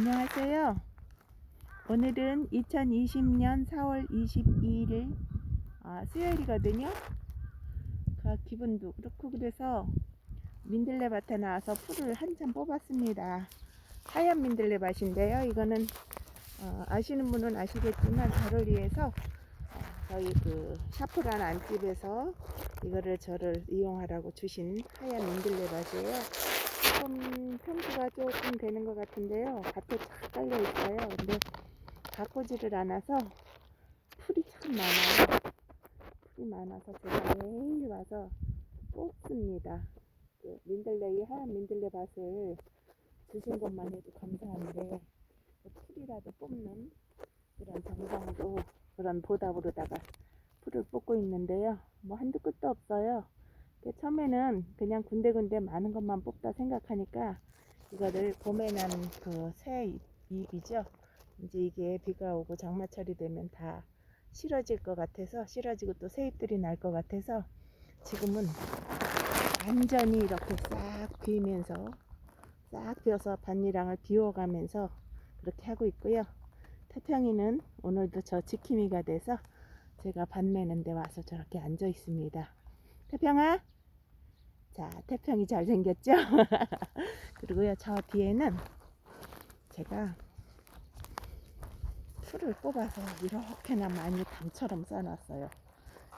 안녕하세요. 오늘은 2020년 4월 22일 아, 수요일이거든요. 그 기분도 그렇고 그래서 민들레밭에 나와서 풀을 한참 뽑았습니다. 하얀 민들레밭인데요. 이거는 어, 아시는 분은 아시겠지만 가로리에서 어, 저희 그 샤프란 안집에서 이거를 저를 이용하라고 주신 하얀 민들레밭이에요. 조금 평수가 조금 되는 것 같은데요. 밭에 쫙 깔려 있어요. 근데 가꾸지를 않아서 풀이 참 많아요. 풀이 많아서 제가 매일 와서 뽑습니다. 그 민들레, 이 하얀 민들레 밭을 주신 것만 해도 감사한데 그 풀이라도 뽑는 그런 보답으로다가 풀을 뽑고 있는데요. 뭐 한두 끝도 없어요. 그 처음에는 그냥 군데군데 많은 것만 뽑다 생각하니까 이거를 봄에 난 그 새 잎이죠. 이제 이게 비가 오고 장마철이 되면 다 실어질 것 같아서 실어지고 또 새 잎들이 날 것 같아서 지금은 완전히 이렇게 싹 비면서 싹 비어서 밭이랑을 비워가면서 그렇게 하고 있고요. 태평이는 오늘도 저 지킴이가 돼서 제가 밭 매는데 와서 저렇게 앉아 있습니다. 태평아. 자, 태평이 잘생겼죠? 그리고요, 저 뒤에는 제가 풀을 뽑아서 이렇게나 많이 담처럼 써놨어요.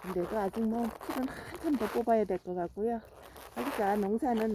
근데도 아직 뭐 풀은 한 참 더 뽑아야 될 것 같고요. 여기가 농사는